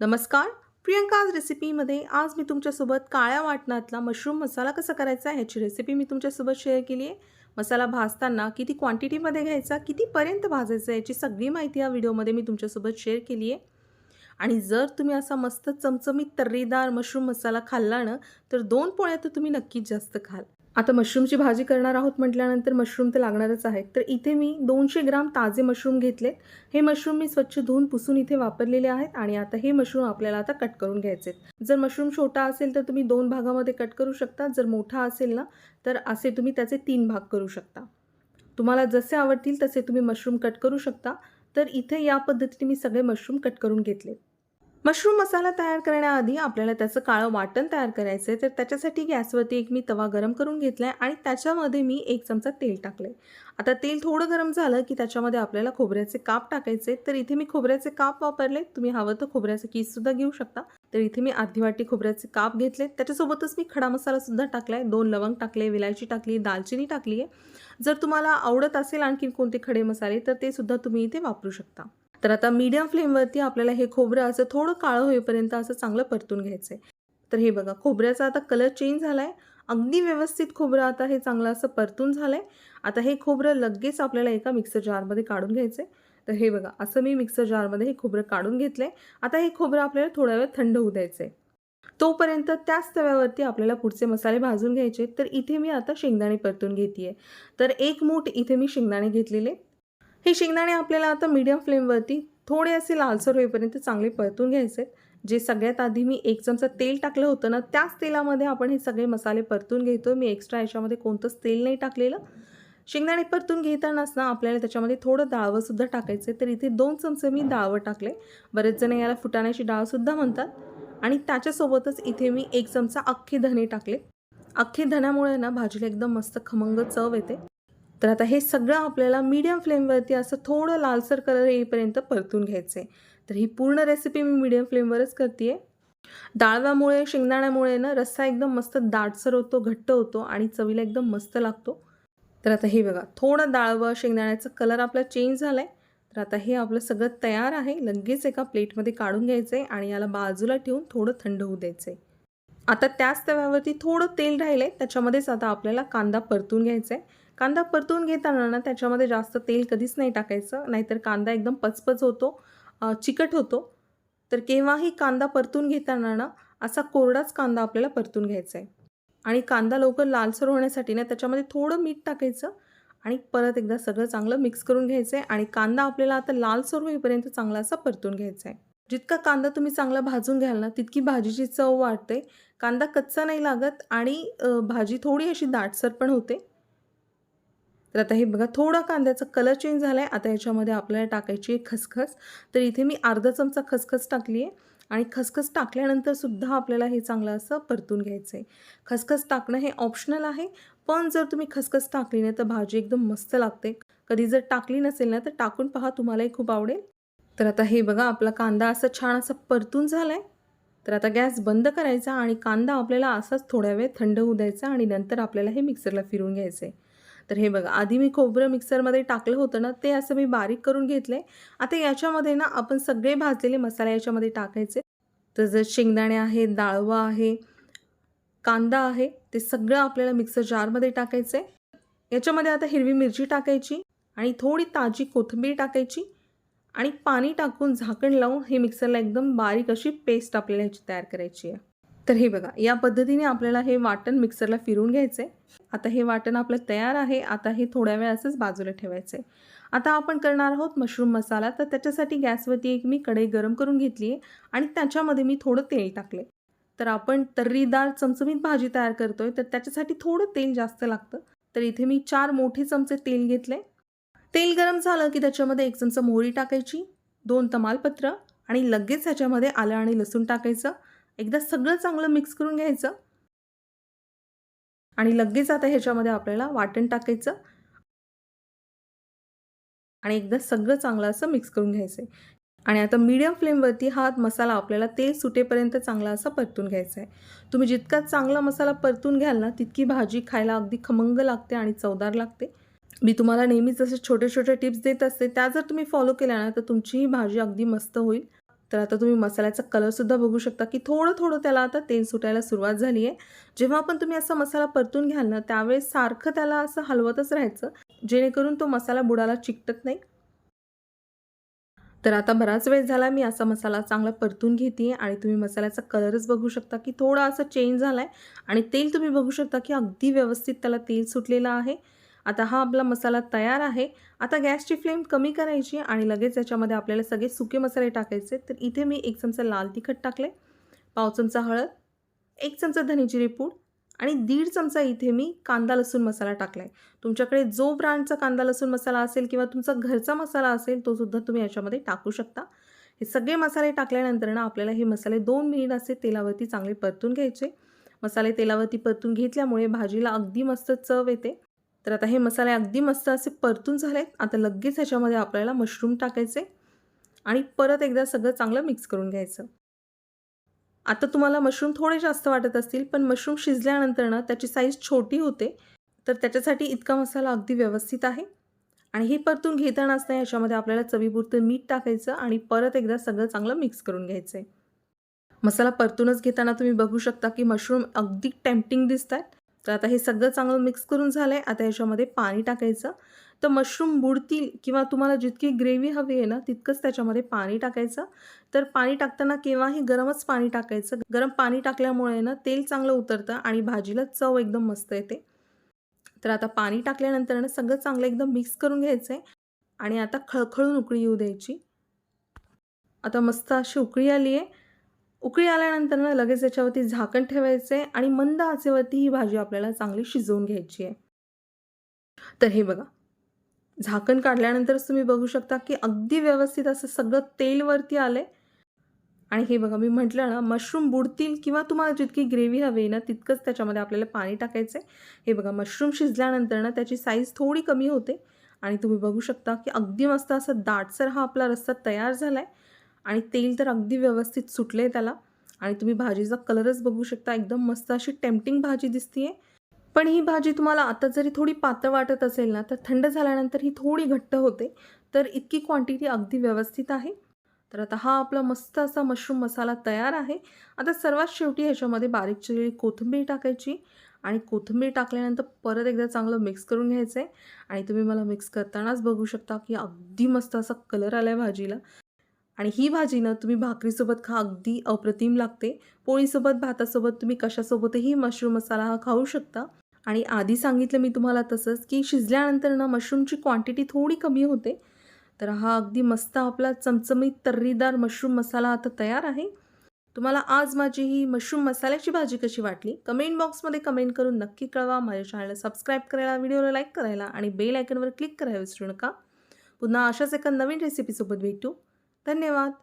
नमस्कार. प्रियंकाज रेसिपीमध्ये आज मी तुमच्यासोबत काळ्या वाटणातला मशरूम मसाला कसा करायचा ह्याची रेसिपी मी तुमच्यासोबत शेअर केली आहे. मसाला भाजताना किती क्वांटिटीमध्ये घ्यायचा कितीपर्यंत भाजायचा याची सगळी माहिती या व्हिडिओमध्ये मी तुमच्यासोबत शेअर केली आहे. आणि जर तुम्ही असा मस्त चमचमीत तर्रीदार मशरूम मसाला खाल्ला ना तर दोन पोळ्या तर तुम्ही नक्कीच जास्त खाल. आता मशरूमची भाजी करणार आहोत म्हटल्यानंतर मशरूम तर लागणारच आहेत तर इथे मी दोनशे ग्राम ताजे मशरूम घेतलेत. हे मशरूम मी स्वच्छ धुवून पुसून इथे वापरलेले आहेत आणि आता हे मशरूम आपल्याला आता कट करून घ्यायचे आहेत जर मशरूम छोटा असेल तर तुम्ही दोन भागामध्ये कट करू शकता. जर मोठा असेल ना तर असे तुम्ही त्याचे तीन भाग करू शकता. तुम्हाला जसे आवडतील तसे तुम्ही मशरूम कट करू शकता. तर इथे या पद्धतीने मी सगळे मशरूम कट करून घेतले मशरूम मसाला तयार करण्याआधी आपल्याला त्याचं काळं वाटण तयार करायचं आहे तर त्याच्यासाठी गॅसवरती एक मी तवा गरम करून घेतला आहे आणि त्याच्यामध्ये मी एक चमचा तेल टाकलं आहे आता तेल थोडं गरम झालं की त्याच्यामध्ये आपल्याला खोबऱ्याचे काप टाकायचे तर इथे मी खोबऱ्याचे काप वापरले तुम्ही हवं तर खोबऱ्याचं कीससुद्धा घेऊ शकता. तर इथे मी अर्धी वाटी खोबऱ्याचे काप घेतले त्याच्यासोबतच मी खडा मसालासुद्धा टाकला आहे दोन लवंग टाकले विलायची टाकली दालचिनी टाकली आहे जर तुम्हाला आवडत असेल आणखी कोणते खडे मसाले तर ते सुद्धा तुम्ही इथे वापरू शकता. तर आता मीडियम फ्लेमवरती आपल्याला हे खोबरं असं थोडं काळं होईपर्यंत असं चांगलं परतून घ्यायचं आहे तर हे बघा खोबऱ्याचा आता कलर चेंज झाला आहे अगदी व्यवस्थित खोबरं आता हे चांगलं असं परतून झालं आहे आता हे खोबरं लगेच आपल्याला एका मिक्सर जारमध्ये काढून घ्यायचं आहे तर हे बघा असं मी मिक्सर जारमध्ये हे खोबरं काढून घेतलं आहे आता हे खोबरं आपल्याला थोड्या वेळ थंड होऊ द्यायचं आहे तोपर्यंत त्याच तव्यावरती आपल्याला पुढचे मसाले भाजून घ्यायचे. तर इथे मी आता शेंगदाणे परतून घेते आहे तर एक मूठ इथे मी शेंगदाणे घेतलेले. हे शेंगदाणे आपल्याला आता मीडियम फ्लेमवरती थोडे असे लालसर होईपर्यंत चांगले परतून घ्यायचे जे सगळ्यात आधी मी एक चमचा तेल टाकलं होतं ना त्याच तेलामध्ये आपण हे सगळे मसाले परतून घेतो मी एक्स्ट्रा याच्यामध्ये कोणतंच तेल नाही टाकलेलं. शेंगदाणे परतून घेतानाच ना आपल्याला त्याच्यामध्ये थोडं डाळवंसुद्धा टाकायचं आहे. तर इथे दोन चमचे मी डाळवं टाकले. बरेच जण याला फुटाण्याची डाळसुद्धा म्हणतात. आणि त्याच्यासोबतच इथे मी एक चमचा अख्खे धने टाकले. अख्खे धण्यामुळे ना भाजीला एकदम मस्त खमंग चव येते. तर आता हे सगळं आपल्याला मीडियम फ्लेमवरती असं थोडं लालसर कलर येईपर्यंत परतून घ्यायचं आहे तर ही पूर्ण रेसिपी मी मीडियम फ्लेमवरच करते आहे डाळव्यामुळे शेंगदाण्यामुळे ना रस्सा एकदम मस्त दाटसर होतो घट्ट होतो आणि चवीला एकदम मस्त लागतो. तर आता हे बघा थोडं डाळवं शेंगदाण्याचं कलर आपला चेंज झाला आहे तर आता हे आपलं सगळं तयार आहे. लगेच एका प्लेटमध्ये काढून घ्यायचं आहे आणि याला बाजूला ठेवून थोडं थंड होऊ द्यायचं आहे आता त्याच तव्यावरती थोडं तेल राहिलं आहे त्याच्यामध्येच आता आपल्याला कांदा परतून घ्यायचा आहे कांदा परतून घेताना ना त्याच्यामध्ये जास्त तेल कधीच नाही टाकायचं नाहीतर कांदा एकदम पचपच होतो चिकट होतो. तर केव्हाही कांदा परतून घेताना ना असा कोरडाच कांदा आपल्याला परतून घ्यायचा आहे आणि कांदा लवकर लालसर होण्यासाठी ना त्याच्यामध्ये थोडं मीठ टाकायचं आणि परत एकदा सगळं चांगलं मिक्स करून घ्यायचं आहे आणि कांदा आपल्याला आता लालसर होईपर्यंत चांगला असा परतून घ्यायचा आहे जितका कांदा तुम्ही चांगला भाजून घ्याल ना तितकी भाजीची चव वाढते. कांदा कच्चा नाही लागत आणि भाजी थोडी अशी दाटसर पण होते. तर आता हे बघा थोडा कांद्याचा कलर चेंज झाला आहे आता याच्यामध्ये आपल्याला टाकायची आहे खसखस. तर इथे मी अर्धा चमचा खसखस टाकली आहे आणि खसखस टाकल्यानंतर सुद्धा आपल्याला हे चांगलं असं परतून घ्यायचं आहे खसखस टाकणं हे ऑप्शनल आहे. पण जर तुम्ही खसखस टाकली नाही तर भाजी एकदम मस्त लागते. कधी जर टाकली नसेल ना तर टाकून पहा तुम्हालाही खूप आवडेल. तर आता हे बघा आपला कांदा असं छान असं परतून झाला आहे तर आता गॅस बंद करायचा आणि कांदा आपल्याला असाच थोड्या वेळ थंड होऊ द्यायचा आणि नंतर आपल्याला हे मिक्सरला फिरून घ्यायचं आहे तर हे बघा आधी मी खोबरं मिक्सरमध्ये टाकलं होतं ना ते असं मी बारीक करून घेतलं. आहे आता याच्यामध्ये ना आपण सगळे भाजलेले मसाले याच्यामध्ये टाकायचे. तर जर शेंगदाणे आहे डाळवा आहे कांदा आहे ते सगळं आपल्याला मिक्सर जारमध्ये टाकायचं. आहे याच्यामध्ये आता हिरवी मिरची टाकायची आणि थोडी ताजी कोथिंबीर टाकायची आणि पाणी टाकून झाकण लावून हे मिक्सरला एकदम बारीक अशी पेस्ट आपल्याला ह्याची तयार करायची आहे. तर हे बघा या पद्धतीने आपल्याला हे वाटण मिक्सरला फिरून घ्यायचं आहे आता हे वाटण आपलं तयार आहे. आता हे थोड्या वेळासच बाजूला ठेवायचं आहे आता आपण करणार आहोत मशरूम मसाला. तर त्याच्यासाठी गॅसवरती एक मी कढई गरम करून घेतली आहे आणि त्याच्यामध्ये मी थोडं तेल टाकले तर आपण तर्रीदार चमचमीत भाजी तयार करतोय. तर त्याच्यासाठी थोडं तेल जास्त लागतं. तर इथे मी चार मोठे चमचे तेल घेतले तेल गरम झालं की त्याच्यामध्ये एक चमचा मोहरी टाकायची दोन तमालपत्र आणि लगेच ह्याच्यामध्ये आलं आणि लसूण टाकायचं. एकदा सगळं चांगलं मिक्स करून घ्यायचं. आणि लगेच आता ह्याच्यामध्ये आपल्याला वाटण टाकायचं. आणि एकदा सगळं चांगलं असं मिक्स करून घ्यायचं आहे आणि आता मीडियम फ्लेमवरती हा मसाला आपल्याला तेल सुटेपर्यंत चांगला असा परतून घ्यायचा आहे तुम्ही जितका चांगला मसाला परतून घ्याल ना तितकी भाजी खायला अगदी खमंग लागते आणि चवदार लागते. मी तुम्हाला नेहमीच असे छोटे छोटे टिप्स देत असते. त्या जर तुम्ही फॉलो केल्या ना तर तुमची ही भाजी अगदी मस्त होईल. तर आता तुम्ही मसाल्याचा कलरसुद्धा बघू शकता की थोडं थोडं त्याला आता तेल सुटायला सुरुवात झाली आहे. जेव्हा पण तुम्ही असा मसाला परतून घ्याल ना त्यावेळेस सारखं त्याला असं हलवतच राहायचं जेणेकरून तो मसाला बुडाला चिकटत नाही. तर आता बराच वेळ झाला मी असा मसाला चांगला परतून घेते आणि तुम्ही मसाल्याचा कलरच बघू शकता की थोडा असा चेंज झाला आहे आणि तेल तुम्ही बघू शकता की अगदी व्यवस्थित त्याला तेल सुटलेलं आहे. आता हा आपला मसाला तयार आहे. आता गॅसची फ्लेम कमी करायची आणि लगेच याच्यामध्ये आपल्याला सगळे सुके मसाले टाकायचे तर इथे मी एक चमचा लाल तिखट टाकले पाव चमचा हळद एक चमचा धनेजिरे पूड आणि दीड चमचा इथे मी कांदा लसूण मसाला टाकला आहे तुमच्याकडे जो ब्रँडचा कांदा लसूण मसाला असेल किंवा तुमचा घरचा मसाला असेल तो सुद्धा तुम्ही याच्यामध्ये टाकू शकता. हे सगळे मसाले टाकल्यानंतर ना आपल्याला हे मसाले दोन मिनिट असे तेलावरती चांगले परतून घ्यायचे. मसाले तेलावरती परतून घेतल्यामुळे भाजीला अगदी मस्त चव येते. तर आता हे मसाले अगदी मस्त असे परतून झालेत. आता लगेच ह्याच्यामध्ये आपल्याला मशरूम टाकायचे आणि परत एकदा सगळं चांगलं मिक्स करून घ्यायचं. आता तुम्हाला मशरूम थोडे जास्त वाटत असतील पण मशरूम शिजल्यानंतर ना त्याची साईज छोटी होते. तर त्याच्यासाठी इतका मसाला अगदी व्यवस्थित आहे. आणि हे परतून घेतानाच नाही याच्यामध्ये आपल्याला चवीपुरतं मीठ टाकायचं आणि परत एकदा सगळं चांगलं मिक्स करून घ्यायचं आहे मसाला परतूनच घेताना तुम्ही बघू शकता की मशरूम अगदी टेम्पटिंग दिसत आहेत तर आता हे सगळं चांगलं मिक्स करून झालं आहे आता याच्यामध्ये पाणी टाकायचं. तर मशरूम बुडतील किंवा तुम्हाला जितकी ग्रेव्ही हवी आहे ना तितकंच त्याच्यामध्ये पाणी टाकायचं. तर पाणी टाकताना केव्हाही गरमच पाणी टाकायचं. गरम पाणी टाकल्यामुळे ना तेल चांगलं उतरतं आणि भाजीला चव एकदम मस्त येते. तर आता पाणी टाकल्यानंतर ना सगळं चांगलं एकदम मिक्स करून घ्यायचं आहे आणि आता खळखळून उकळी येऊ द्यायची. आता मस्त अशी उकळी आली आहे उकळी आल्यानंतर ना लगेच याच्यावरती झाकण ठेवायचं आहे आणि मंद आचेवरती ही भाजी आपल्याला चांगली शिजवून घ्यायची आहे. तर हे बघा झाकण काढल्यानंतरच तुम्ही बघू शकता की अगदी व्यवस्थित असं सगळं तेलवरती आलं आणि हे बघा मी म्हटलं ना मशरूम बुडतील किंवा तुम्हाला जितकी ग्रेव्ही हवी ना तितकंच त्याच्यामध्ये आपल्याला पाणी टाकायचं आहे. हे बघा मशरूम शिजल्यानंतर ना त्याची साईज थोडी कमी होते. आणि तुम्ही बघू शकता की अगदी मस्त असं दाटसर हा आपला रस्सा तयार झाला आहे आणि तेल तर अगदी व्यवस्थित सुटले त्याला. आणि तुम्ही भाजीचा कलरच बघू शकता एकदम मस्त अशी टेम्पटिंग भाजी दिसतीये. पण ही भाजी तुम्हाला आता जरी थोडी पातळ वाटत असेल ना तर थंड झाल्यानंतर ही थोडी घट्ट होते. तर इतकी क्वांटिटी अगदी व्यवस्थित आहे. तर आता हा आपला मस्त असा मशरूम मसाला तयार आहे. आता सर्वात शेवटी ह्याच्यामध्ये बारीक चिरलेली कोथिंबीर टाकायची. आणि कोथिंबीर टाकल्यानंतर परत एकदा चांगलं मिक्स करून घ्यायचं आहे आणि तुम्ही मला मिक्स करतानाच बघू शकता की अगदी मस्त असा कलर आला आहे भाजीला. आणि ही भाजी ना तुम्ही भाकरीसोबत खा अगदी अप्रतिम लागते. पोळीसोबत भातासोबत तुम्ही कशासोबतही मशरूम मसाला हा खाऊ शकता. आणि आधी सांगितलं मी तुम्हाला तसंच की शिजल्यानंतर ना मशरूमची क्वांटिटी थोडी कमी होते. तर हा अगदी मस्त आपला चमचमीत तर्रीदार मशरूम मसाला आता तयार आहे. तुम्हाला आज माझी ही मशरूम मसाल्याची भाजी कशी वाटली? कमेंट बॉक्समध्ये कमेंट करून नक्की कळवा. माझ्या चॅनलला सबस्क्राईब करायला व्हिडिओला लाईक करायला आणि बेल आयकनवर क्लिक करायला विसरू नका. पुन्हा अशाच एका नवीन रेसिपीसोबत भेटू. धन्यवाद.